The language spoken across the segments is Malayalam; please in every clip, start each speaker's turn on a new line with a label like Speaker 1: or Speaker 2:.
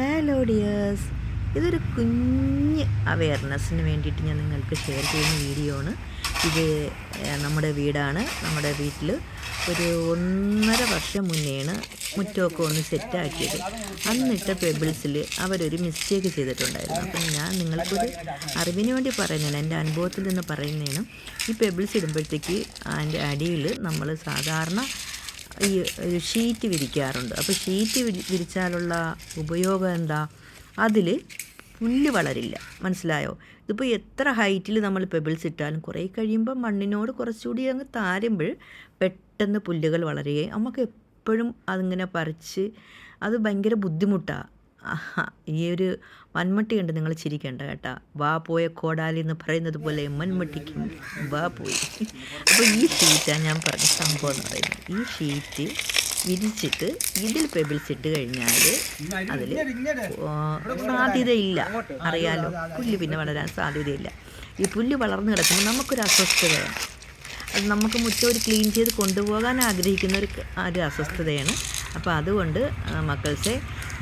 Speaker 1: ഹലോ ഡിയേഴ്സ് ഇതൊരു കുഞ്ഞ് അവയർനെസ്സിന് വേണ്ടിയിട്ട് ഞാൻ നിങ്ങൾക്ക് ഷെയർ ചെയ്യുന്ന വീഡിയോ ആണ്. ഇത് നമ്മുടെ വീടാണ്. നമ്മുടെ വീട്ടിൽ ഒരു ഒന്നര വർഷം മുന്നെയാണ് മുറ്റമൊക്കെ ഒന്ന് സെറ്റാക്കിയത് അന്നിട്ട പെബിൾസിൽ അവരൊരു മിസ്റ്റേക്ക് ചെയ്തിട്ടുണ്ടായിരുന്നു. അപ്പം ഞാൻ നിങ്ങൾക്കൊരു അറിവിന് വേണ്ടി പറയുന്നതാണ്. എന്റെ അനുഭവത്തിൽ നിന്ന് പറയുന്നതാണ്. ഈ പെബിൾസ് ഇടുമ്പോഴത്തേക്ക് അതിന്റെ അടിയിൽ നമ്മൾ സാധാരണ ഈ ഷീറ്റ് വിരിക്കാറുണ്ട്. അപ്പോൾ ഷീറ്റ് വിരി വിരിച്ചാലുള്ള ഉപയോഗം എന്താ? അതിൽ പുല്ല് വളരില്ല. മനസ്സിലായോ? ഇതിപ്പോൾ എത്ര ഹൈറ്റിൽ നമ്മൾ പെബിൾസ് ഇട്ടാലും കുറേ കഴിയുമ്പോൾ മണ്ണിനോട് കുറച്ചുകൂടി അങ്ങ് താരുമ്പോൾ പെട്ടെന്ന് പുല്ലുകൾ വളരുകയും നമുക്ക് എപ്പോഴും അതിങ്ങനെ പറിച്ച് അത് ഭയങ്കര ബുദ്ധിമുട്ടാണ് ഈ ഒരു മൺമട്ടി കണ്ട് നിങ്ങൾ ചിരിക്കേണ്ട കേട്ടോ. വാ പോയ കോടാലി എന്ന് പറയുന്നത് പോലെ മൺമട്ടിക്കും വാ പോയി. അപ്പോൾ ഈ ഷീറ്റാണ് ഞാൻ പറഞ്ഞ സംഭവം എന്ന് പറയുന്നത്. ഈ ഷീറ്റ് വിരിച്ചിട്ട് ഇതിൽ പെബിൾസ് ഇട്ട് കഴിഞ്ഞാൽ അതിൽ സാധ്യതയില്ല. അറിയാലോ പുല്ല് പിന്നെ വളരാൻ സാധ്യതയില്ല. ഈ പുല്ല് വളർന്നു കിടക്കുമ്പോൾ നമുക്കൊരു അസ്വസ്ഥതയാണ്. അത് നമുക്ക് മുറ്റം ഒരു ക്ലീൻ ചെയ്ത് കൊണ്ടുപോകാൻ ആഗ്രഹിക്കുന്ന ഒരു ഒരു അസ്വസ്ഥതയാണ്. അപ്പോൾ അതുകൊണ്ട് മക്കൾസെ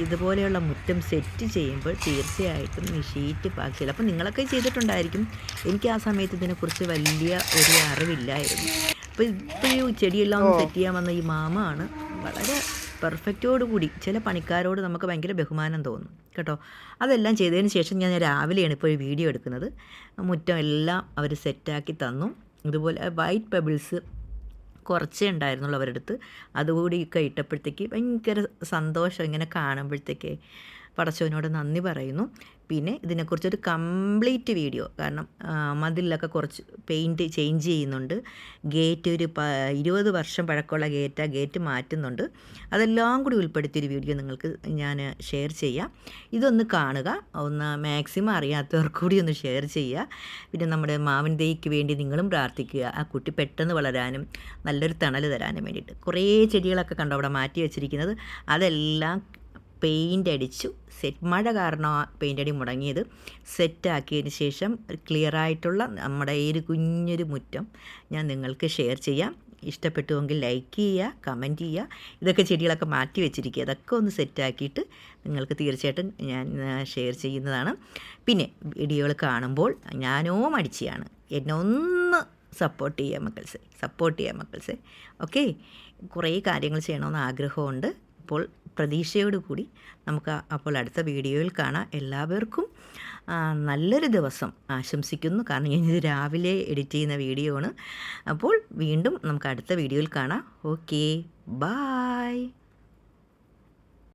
Speaker 1: ഇതുപോലെയുള്ള മുറ്റം സെറ്റ് ചെയ്യുമ്പോൾ തീർച്ചയായിട്ടും ഈ ഷീറ്റ് പാക്കില്ല അപ്പോൾ നിങ്ങളൊക്കെ ചെയ്തിട്ടുണ്ടായിരിക്കും. എനിക്ക് ആ സമയത്ത് ഇതിനെക്കുറിച്ച് വലിയ ഒരു അറിവില്ലായിരുന്നു. അപ്പോൾ ഇപ്പോൾ ഈ ചെടിയെല്ലാം ഒന്ന് സെറ്റ് ചെയ്യാൻ വന്ന ഈ മാമാണ് വളരെ പെർഫെക്റ്റോട് കൂടി. ചില പണിക്കാരോട് നമുക്ക് ഭയങ്കര ബഹുമാനം തോന്നും. കേട്ടോ. അതെല്ലാം ചെയ്തതിന് ശേഷം ഞാൻ രാവിലെയാണ് ഇപ്പോൾ വീഡിയോ എടുക്കുന്നത്. മുറ്റം എല്ലാം അവർ സെറ്റാക്കി തന്നു. ഇതുപോലെ വൈറ്റ് പെബിൾസ് കുറച്ചേ ഉണ്ടായിരുന്നുള്ളൂ അവരുടെ അടുത്ത് അതുകൂടി ഒക്കെ ഭയങ്കര സന്തോഷം ഇങ്ങനെ കാണുമ്പോഴത്തേക്ക്. പടച്ചവനോട് നന്ദി പറയുന്നു. പിന്നെ ഇതിനെക്കുറിച്ചൊരു കംപ്ലീറ്റ് വീഡിയോ കാരണം മതിലൊക്കെ കുറച്ച് പെയിന്റ് ചേഞ്ച് ചെയ്യുന്നുണ്ട്. ഗേറ്റ് ഒരു പ ഇരുപത് വർഷം പഴക്കമുള്ള ഗേറ്റ് ആ ഗേറ്റ് മാറ്റുന്നുണ്ട്. അതെല്ലാം കൂടി ഉൾപ്പെടുത്തിയൊരു വീഡിയോ നിങ്ങൾക്ക് ഞാൻ ഷെയർ ചെയ്യാം. ഇതൊന്ന് കാണുക ഒന്ന് മാക്സിമം അറിയാത്തവർക്ക് കൂടി ഒന്ന് ഷെയർ ചെയ്യുക. പിന്നെ നമ്മുടെ മാവൻ തേയ്ക്ക് വേണ്ടി നിങ്ങളും പ്രാർത്ഥിക്കുക. ആ കുട്ടി പെട്ടെന്ന് വളരാനും നല്ലൊരു തണൽ തരാനും വേണ്ടിയിട്ട്. കുറേ ചെടികളൊക്കെ കണ്ടോ അവിടെ മാറ്റി വെച്ചിരിക്കുന്നത്? അതെല്ലാം പെയിന്റ് അടിച്ചു. സെറ്റ് മഴ കാരണം പെയിന്റ് അടി മുടങ്ങിയത്. സെറ്റാക്കിയതിന് ശേഷം ക്ലിയർ ആയിട്ടുള്ള നമ്മുടെ ഈ ഒരു കുഞ്ഞൊരു മുറ്റം ഞാൻ നിങ്ങൾക്ക് ഷെയർ ചെയ്യാം. ഇഷ്ടപ്പെട്ടുവെങ്കിൽ ലൈക്ക് ചെയ്യുക കമന്റ് ചെയ്യുക. ഇതൊക്കെ ചെടികളൊക്കെ മാറ്റി വെച്ചിരിക്കുക. അതൊക്കെ ഒന്ന് സെറ്റാക്കിയിട്ട് നിങ്ങൾക്ക് തീർച്ചയായിട്ടും ഞാൻ ഷെയർ ചെയ്യുന്നതാണ്. പിന്നെ വീഡിയോകൾ കാണുമ്പോൾ ഞാനോ മടിച്ചിയാണ്. എന്നെ ഒന്ന് സപ്പോർട്ട് ചെയ്യുക മക്കൾസ്. സപ്പോർട്ട് ചെയ്യുക മക്കൾസ്. ഓക്കെ കുറേ കാര്യങ്ങൾ ചെയ്യണമെന്ന് ആഗ്രഹമുണ്ട്. അപ്പോൾ പ്രതീക്ഷയോടുകൂടി നമുക്ക് അപ്പോൾ അടുത്ത വീഡിയോയിൽ കാണാം. എല്ലാവർക്കും നല്ലൊരു ദിവസം ആശംസിക്കുന്നു. കാരണം ഞാനിത് രാവിലെ എഡിറ്റ് ചെയ്യുന്ന വീഡിയോ ആണ്. അപ്പോൾ വീണ്ടും നമുക്ക് അടുത്ത വീഡിയോയിൽ കാണാം. Okay bye.